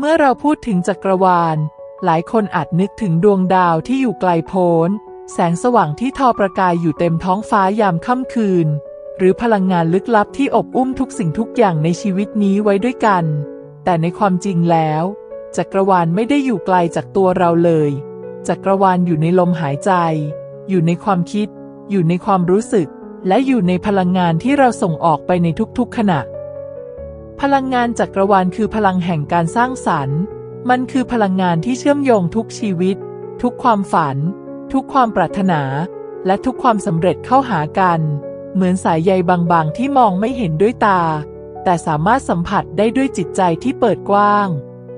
เมื่อเราพูดถึงจักรวาล หลายคนอาจนึกถึงดวงดาวที่อยู่ไกลโพ้น แสงสว่างที่ทอประกายอยู่เต็มท้องฟ้ายามค่ำคืน หรือพลังงานลึกลับที่อบอุ้มทุกสิ่งทุกอย่างในชีวิตนี้ไว้ด้วยกัน แต่ในความจริงแล้ว จักรวาลไม่ได้อยู่ไกลจากตัวเราเลย จักรวาลอยู่ในลมหายใจ อยู่ในความคิด อยู่ในความรู้สึก และอยู่ในพลังงานที่เราส่งออกไปในทุกๆขณะ พลังงานจักรวาลคือพลังแห่งการสร้างสรรค์ มันคือพลังงานที่เชื่อมโยงทุกชีวิต ทุกความฝัน ทุกความปรารถนา และทุกความสำเร็จเข้าหากัน เหมือนสายใยบางๆ ที่มองไม่เห็นด้วยตา แต่สามารถสัมผัสได้ด้วยจิตใจที่เปิดกว้าง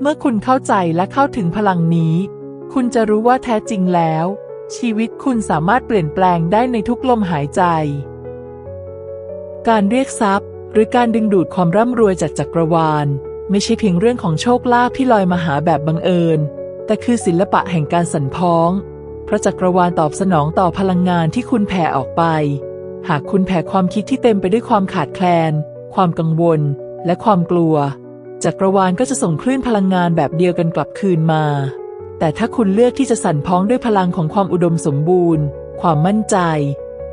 เมื่อคุณเข้าใจและเข้าถึงพลังนี้ คุณจะรู้ว่าแท้จริงแล้ว ชีวิตคุณสามารถเปลี่ยนแปลงได้ในทุกลมหายใจ การเรียกทรัพย์ รือการดึงดูดความร่ำรวยจากจักรวาล ไม่ใช่เพียงเรื่องของโชคลาภที่ลอยมาหาแบบบังเอิญ แต่คือศิลปะแห่งการสั่นพ้องเพราะจักรวาลตอบสนองต่อพลังงานที่คุณแผ่ออกไป หากคุณแผ่ความคิดที่เต็มไปด้วยความขาดแคลน ความกังวล และความกลัว จักรวาลก็จะส่งคลื่นพลังงานแบบเดียวกันกลับคืนมา แต่ถ้าคุณเลือกที่จะสั่นพ้องด้วยพลังของความอุดมสมบูรณ์ ความมั่นใจ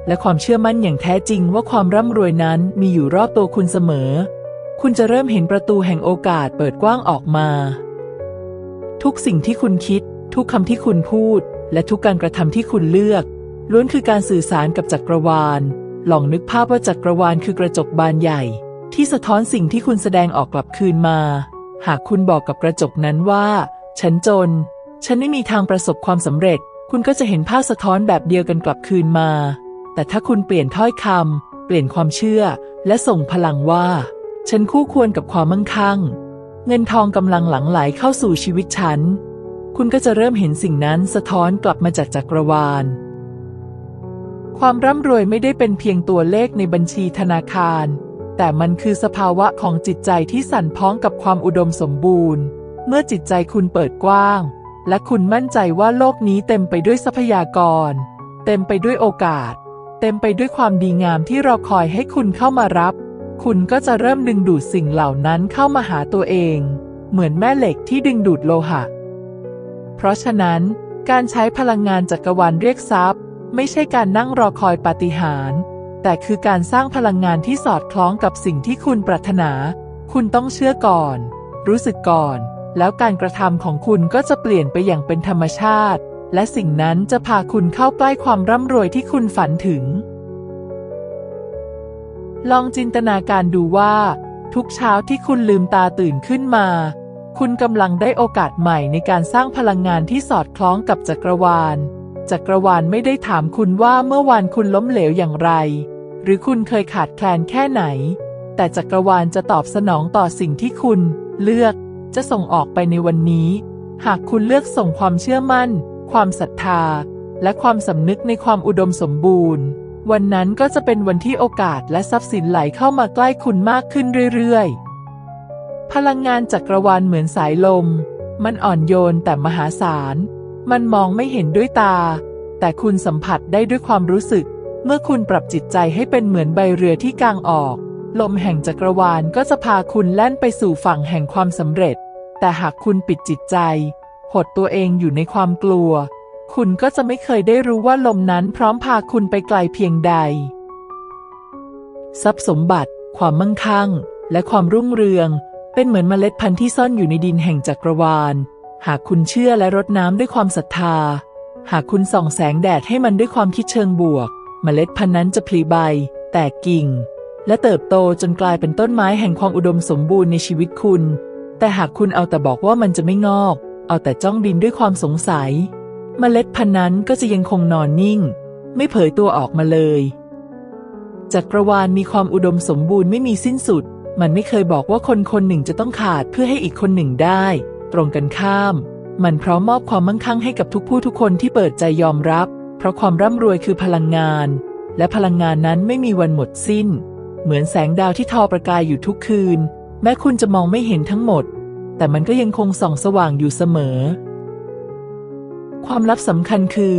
และความเชื่อมั่นอย่างแท้จริงว่าความร่ำรวยนั้นมีอยู่รอบตัวคุณเสมอ คุณจะเริ่มเห็นประตูแห่งโอกาสเปิดกว้างออกมา ทุกสิ่งที่คุณคิด ทุกคำที่คุณพูด และทุกการกระทำที่คุณเลือก ล้วนคือการสื่อสารกับจักรวาล ลองนึกภาพว่าจักรวาลคือกระจกบานใหญ่ ที่สะท้อนสิ่งที่คุณแสดงออกกลับคืนมา หากคุณบอกกับกระจกนั้นว่า ฉันจน ฉันไม่มีทางประสบความสำเร็จ คุณก็จะเห็นภาพสะท้อนแบบเดียวกันกลับคืนมา แต่ถ้าคุณเปลี่ยนถ้อยคำเปลี่ยนความเชื่อ และส่งพลังว่า ฉันคู่ควรกับความมั่งคั่ง เงินทองกำลังหลั่งไหลเข้าสู่ชีวิตฉัน คุณก็จะเริ่มเห็นสิ่งนั้นสะท้อนกลับมาจากจักรวาล ความร่ำรวยไม่ได้เป็นเพียงตัวเลขในบัญชีธนาคาร แต่มันคือสภาวะของจิตใจที่สั่นพ้องกับความอุดมสมบูรณ์ เมื่อจิตใจคุณเปิดกว้าง และคุณมั่นใจว่าโลกนี้เต็มไปด้วยทรัพยากร เต็มไปด้วยโอกาส เต็มไปด้วยความดีงามที่รอคอยให้คุณเข้ามารับ คุณก็จะเริ่มดึงดูดสิ่งเหล่านั้นเข้ามาหาตัวเอง เหมือนแม่เหล็กที่ดึงดูดโลหะ เพราะฉะนั้น การใช้พลังงานจักรวาลเรียกทรัพย์ ไม่ใช่การนั่งรอคอยปาฏิหาริย์แต่คือการสร้างพลังงานที่สอดคล้องกับสิ่งที่คุณปรารถนา คุณต้องเชื่อก่อน รู้สึกก่อน แล้วการกระทำของคุณก็จะเปลี่ยนไปอย่างเป็นธรรมชาติ และสิ่งนั้นจะพาคุณเข้าใกล้ความร่ำรวยที่คุณฝันถึง ลองจินตนาการดูว่า ทุกเช้าที่คุณลืมตาตื่นขึ้นมา คุณกำลังได้โอกาสใหม่ในการสร้างพลังงานที่สอดคล้องกับจักรวาล จักรวาลไม่ได้ถามคุณว่าเมื่อวานคุณล้มเหลวอย่างไร หรือคุณเคยขาดแคลนแค่ไหน แต่จักรวาลจะตอบสนองต่อสิ่งที่คุณ เลือกจะส่งออกไปในวันนี้ หากคุณเลือกส่งความเชื่อมั่น ความศรัทธา และความสำนึกในความอุดมสมบูรณ์ วันนั้นก็จะเป็นวันที่โอกาสและทรัพย์สินไหลเข้ามาใกล้คุณมากขึ้นเรื่อยๆ พลังงานจักรวาลเหมือนสายลม มันอ่อนโยนแต่มหาศาล มันมองไม่เห็นด้วยตา แต่คุณสัมผัสได้ด้วยความรู้สึก เมื่อคุณปรับจิตใจให้เป็นเหมือนใบเรือที่กางออก ลมแห่งจักรวาลก็จะพาคุณแล่นไปสู่ฝั่งแห่งความสำเร็จ แต่หากคุณปิดจิตใจ หดตัวเองอยู่ในความกลัว คุณก็จะไม่เคยได้รู้ว่าลมนั้นพร้อมพาคุณไปไกลเพียงใด ทรัพย์สมบัติ ความมั่งคั่ง และความรุ่งเรือง เป็นเหมือนเมล็ดพันธุ์ที่ซ่อนอยู่ในดินแห่งจักรวาล หากคุณเชื่อและรดน้ำด้วยความศรัทธา หากคุณส่องแสงแดดให้มันด้วยความคิดเชิงบวก เมล็ดพันธุ์นั้นจะพลีใบ แตกกิ่ง และเติบโตจนกลายเป็นต้นไม้แห่งความอุดมสมบูรณ์ในชีวิตคุณแต่หากคุณเอาแต่บอกว่ามันจะไม่งอก เอาแต่จ้องดินด้วยความสงสัยเมล็ดพันธุ์นั้นก็จะยังคงนอนนิ่ง ไม่เผยตัวออกมาเลย จักรวาลมีความอุดมสมบูรณ์ไม่มีสิ้นสุด มันไม่เคยบอกว่าคนคนหนึ่งจะต้องขาดเพื่อให้อีกคนหนึ่งได้ ตรงกันข้าม มันพร้อมมอบความมั่งคั่งให้กับทุกผู้ทุกคนที่เปิดใจยอมรับ เพราะความร่ำรวยคือพลังงาน และพลังงานนั้นไม่มีวันหมดสิ้น เหมือนแสงดาวที่ทอประกายอยู่ทุกคืน แม้คุณจะมองไม่เห็นทั้งหมด แต่มันก็ยังคงส่องสว่างอยู่เสมอ ความลับสำคัญคือ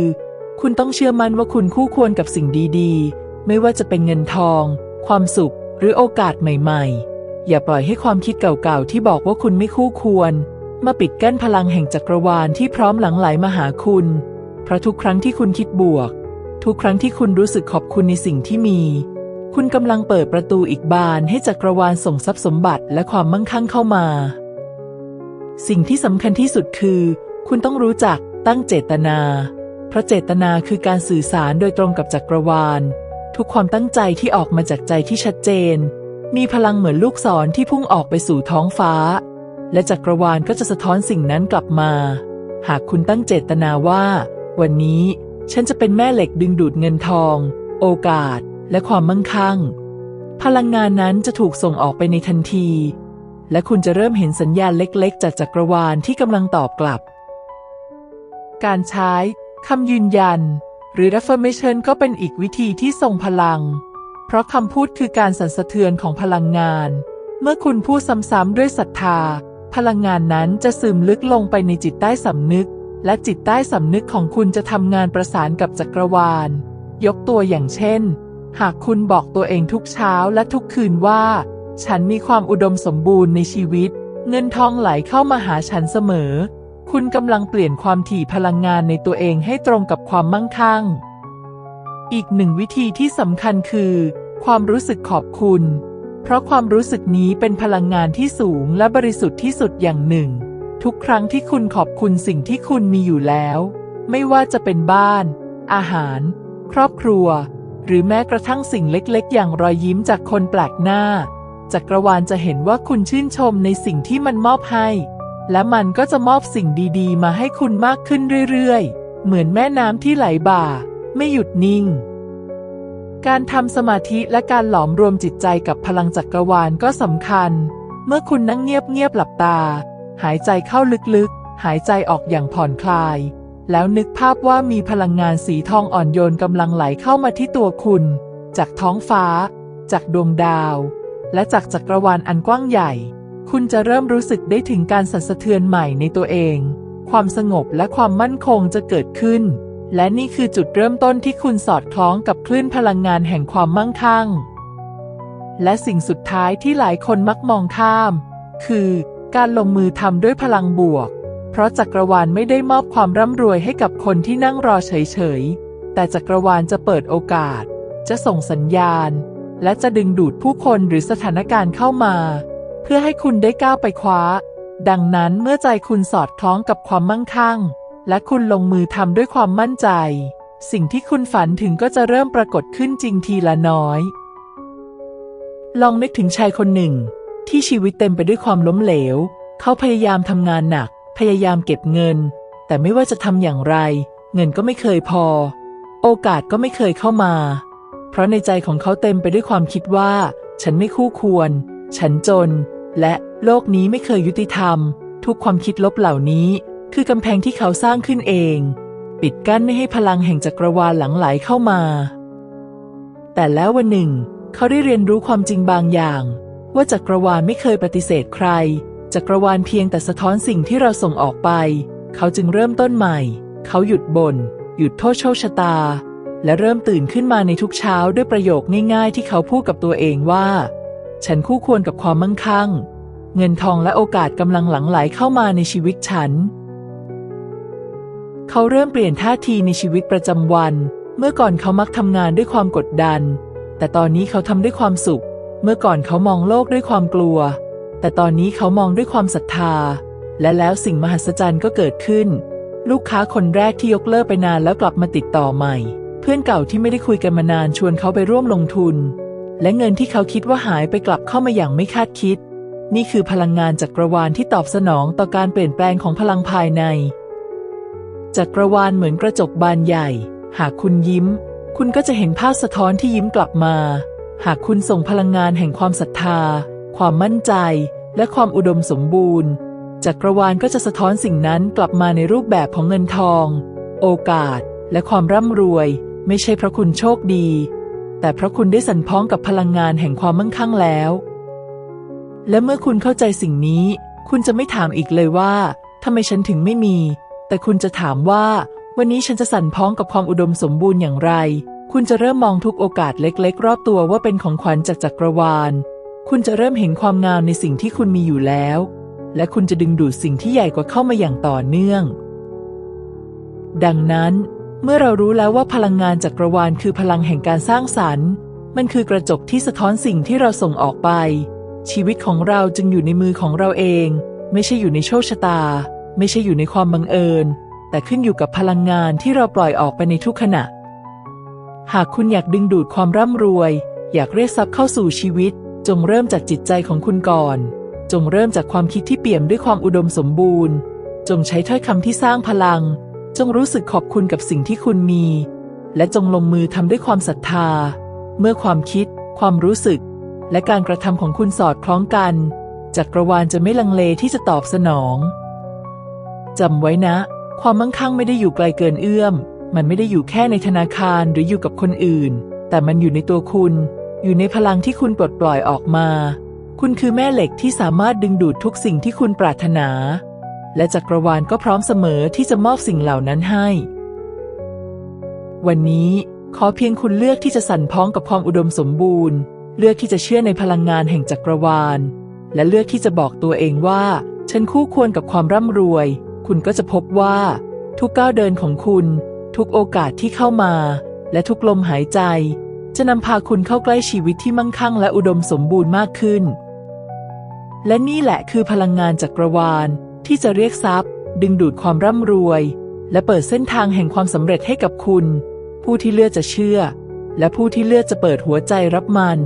คุณต้องเชื่อมั่นว่าคุณคู่ควรกับสิ่งดีๆ ไม่ว่าจะเป็นเงินทอง ความสุข หรือโอกาสใหม่ ๆ อย่าปล่อยให้ความคิดเก่าๆ ที่บอกว่าคุณไม่คู่ควร มาปิดกั้นพลังแห่งจักรวาลที่พร้อมหลั่งไหลมาหาคุณ เพราะทุกครั้งที่คุณคิดบวก ทุกครั้งที่คุณรู้สึกขอบคุณในสิ่งที่มีคุณกำลังเปิดประตูอีกบานให้จักรวาลส่งทรัพย์สมบัติและความมั่งคั่งเข้ามา สิ่งที่สำคัญที่สุดคือ คุณต้องรู้จักตั้งเจตนา เพราะเจตนาคือการสื่อสารโดยตรงกับจักรวาล ทุกความตั้งใจที่ออกมาจากใจที่ชัดเจน มีพลังเหมือนลูกศรที่พุ่งออกไปสู่ท้องฟ้า และจักรวาลก็จะสะท้อนสิ่งนั้นกลับมา หากคุณตั้งเจตนาว่า วันนี้ ฉันจะเป็นแม่เหล็กดึงดูดเงินทอง โอกาส และความมั่งคั่ง พลังงานนั้นจะถูกส่งออกไปในทันที และคุณจะเริ่มเห็นสัญญาณเล็กๆ จากจักรวาลที่กำลังตอบกลับ การใช้คำยืนยัน หรือ affirmation ก็เป็นอีกวิธีที่ทรงพลัง เพราะคำพูดคือการสั่นสะเทือนของพลังงาน เมื่อคุณพูดซ้ำๆด้วยศรัทธา พลังงานนั้นจะซึมลึกลงไปในจิตใต้สำนึก และจิตใต้สำนึกของคุณจะทำงานประสานกับจักรวาล ยกตัวอย่างเช่น หากคุณบอกตัวเองทุกเช้าและทุกคืนว่า ฉันมีความอุดมสมบูรณ์ในชีวิต เงินทองไหลเข้ามาหาฉันเสมอ คุณกำลังเปลี่ยนความถี่พลังงานในตัวเองให้ตรงกับความมั่งคั่ง อีกหนึ่งวิธีที่สำคัญคือ ความรู้สึกขอบคุณ เพราะความรู้สึกนี้เป็นพลังงานที่สูงและบริสุทธิ์ที่สุดอย่างหนึ่ง ทุกครั้งที่คุณขอบคุณสิ่งที่คุณมีอยู่แล้ว ไม่ว่าจะเป็นบ้าน อาหาร ครอบครัว หรือแม้กระทั่งสิ่งเล็กๆ อย่างรอยยิ้มจากคนแปลกหน้า จักรวาลจะเห็นว่าคุณชื่นชมในสิ่งที่มันมอบให้ และมันก็จะมอบสิ่งดีๆ มาให้คุณมากขึ้นเรื่อยๆ เหมือนแม่น้ำที่ไหลบ่า ไม่หยุดนิ่ง การทำสมาธิและการหลอมรวมจิตใจกับพลังจักรวาลก็สำคัญ เมื่อคุณนั่งเงียบๆหลับตา หายใจเข้าลึกๆ หายใจออกอย่างผ่อนคลาย แล้วนึกภาพว่ามีพลังงานสีทองอ่อนโยนกำลังไหลเข้ามาที่ตัวคุณ จากท้องฟ้า จากดวงดาว และจากจักรวาลอันกว้างใหญ่ คุณจะเริ่มรู้สึกได้ถึงการสั่นสะเทือนใหม่ในตัวเอง ความสงบและความมั่นคงจะเกิดขึ้น และนี่คือจุดเริ่มต้นที่คุณสอดคล้องกับคลื่นพลังงานแห่งความมั่งคั่ง และสิ่งสุดท้ายที่หลายคนมักมองข้าม คือ การลงมือทำด้วยพลังบวก เพราะจักรวาลไม่ได้มอบความร่ำรวยให้กับคนที่นั่งรอเฉยๆแต่จักรวาลจะเปิดโอกาส จะส่งสัญญาณ และจะดึงดูดผู้คนหรือสถานการณ์เข้ามา เพื่อให้คุณได้ก้าวไปคว้า ดังนั้นเมื่อใจคุณสอดคล้องกับความมั่งคั่ง และคุณลงมือทำด้วยความมั่นใจ สิ่งที่คุณฝันถึงก็จะเริ่มปรากฏขึ้นจริงทีละน้อย ลองนึกถึงชายคนหนึ่ง ที่ชีวิตเต็มไปด้วยความล้มเหลว เขาพยายามทำงานหนัก พยายามเก็บเงิน แต่ไม่ว่าจะทำอย่างไร เงินก็ไม่เคยพอ โอกาสก็ไม่เคยเข้ามา เพราะในใจของเขาเต็มไปด้วยความคิดว่า ฉันไม่คู่ควร ฉันจน และโลกนี้ไม่เคยยุติธรรม ทุกความคิดลบเหล่านี้ คือกำแพงที่เขาสร้างขึ้นเอง ปิดกั้นไม่ให้พลังแห่งจักรวาลหลังไหลเข้ามา แต่แล้ววันหนึ่ง เขาได้เรียนรู้ความจริงบางอย่าง ว่าจักรวาลไม่เคยปฏิเสธใคร จักรวาลเพียงแต่สะท้อนสิ่งที่เราส่งออกไป เขาจึงเริ่มต้นใหม่ เขาหยุดบน่นหยุดโทษโชคชะตา และเริ่มตื่นขึ้นมาในทุกเช้าด้วยประโยคง่ายๆ ที่เขาพูดกับตัวเองว่า ฉันคู่ควรกับความมั่งคั่ง เงินทองและโอกาสกำลังหลั่งไหลเข้ามาในชีวิตฉัน เขาเริ่มเปลี่ยนท่าทีในชีวิตประจำวัน เมื่อก่อนเขามักทำงานด้วยความกดดัน แต่ตอนนี้เขาทำด้วยความสุข เมื่อก่อนเขามองโลกด้วยความกลัว แต่ตอนนี้เขามองด้วยความศรัทธา และแล้วสิ่งมหัศจรรย์ก็เกิดขึ้น ลูกค้าคนแรกที่ยกเลิกไปนานแล้วกลับมาติดต่อใหม่ พื่อนเก่าที่ไม่ได้คุยกันมานานชวนเขาไปร่วมลงทุน และเงินที่เขาคิดว่าหายไปกลับเข้ามาอย่างไม่คาดคิด นี่คือพลังงานจักรวาลที่ตอบสนองต่อการเปลี่ยนแปลงของพลังภายใน จักรวาลเหมือนกระจกบานใหญ่ หากคุณยิ้ม คุณก็จะเห็นภาพสะท้อนที่ยิ้มกลับมา หากคุณส่งพลังงานแห่งความศรัทธา ความมั่นใจ และความอุดมสมบูรณ์ จักรวาลก็จะสะท้อนสิ่งนั้นกลับมาในรูปแบบของเงินทอง โอกาส และความร่ำรวย ไม่ใช่เพราะคุณโชคดี แต่เพราะคุณได้สันพ้องกับพลังงานแห่งความมั่งคั่งแล้ว และเมื่อคุณเข้าใจสิ่งนี้ คุณจะไม่ถามอีกเลยว่าทำไมฉันถึงไม่มี แต่คุณจะถามว่า วันนี้ฉันจะสั่นพ้องกับความอุดมสมบูรณ์อย่างไร คุณจะเริ่มมองทุกโอกาสเล็ก ๆ รอบตัวว่าเป็นของขวัญจากจักรวาล คุณจะเริ่มเห็นความงามในสิ่งที่คุณมีอยู่แล้ว และคุณจะดึงดูดสิ่งที่ใหญ่กว่าเข้ามาอย่างต่อเนื่อง ดังนั้น เมื่อเรารู้แล้วว่าพลังงานจักรวาลคือพลังแห่งการสร้างสรรค์ มันคือกระจกที่สะท้อนสิ่งที่เราส่งออกไป ชีวิตของเราจึงอยู่ในมือของเราเอง ไม่ใช่อยู่ในโชคชะตา ไม่ใช่อยู่ในความบังเอิญ แต่ขึ้นอยู่กับพลังงานที่เราปล่อยออกไปในทุกขณะ หากคุณอยากดึงดูดความร่ำรวย อยากเรียกทรัพย์เข้าสู่ชีวิต จงเริ่มจากจิตใจของคุณก่อน จงเริ่มจากความคิดที่เปี่ยมด้วยความอุดมสมบูรณ์ จงใช้ถ้อยคำที่สร้างพลัง จงรู้สึกขอบคุณกับสิ่งที่คุณมี และจงลงมือทำด้วยความศรัทธา เมื่อความคิด ความรู้สึก และการกระทำของคุณสอดคล้องกัน จักรวาลจะไม่ลังเลที่จะตอบสนองจำไว้นะ ความมั่งคั่งไม่ได้อยู่ไกลเกินเอื้อม มันไม่ได้อยู่แค่ในธนาคารหรืออยู่กับคนอื่น แต่มันอยู่ในตัวคุณ อยู่ในพลังที่คุณปลดปล่อยออกมา คุณคือแม่เหล็กที่สามารถดึงดูดทุกสิ่งที่คุณปรารถนา และจักรวาลก็พร้อมเสมอที่จะมอบสิ่งเหล่านั้นให้ วันนี้ขอเพียงคุณเลือกที่จะสั่นพ้องกับความอุดมสมบูรณ์ เลือกที่จะเชื่อในพลังงานแห่งจักรวาล และเลือกที่จะบอกตัวเองว่า ฉันคู่ควรกับความร่ำรวย คุณก็จะพบว่า ทุกก้าวเดินของคุณ ทุกโอกาสที่เข้ามา และทุกลมหายใจ จะนำพาคุณเข้าใกล้ชีวิตที่มั่งคั่งและอุดมสมบูรณ์มากขึ้น และนี่แหละคือพลังงานจักรวาล ที่จะเรียกทรัพย์ ดึงดูดความร่ำรวย และเปิดเส้นทางแห่งความสำเร็จให้กับคุณ ผู้ที่เลือกจะเชื่อ และผู้ที่เลือกจะเปิดหัวใจรับมัน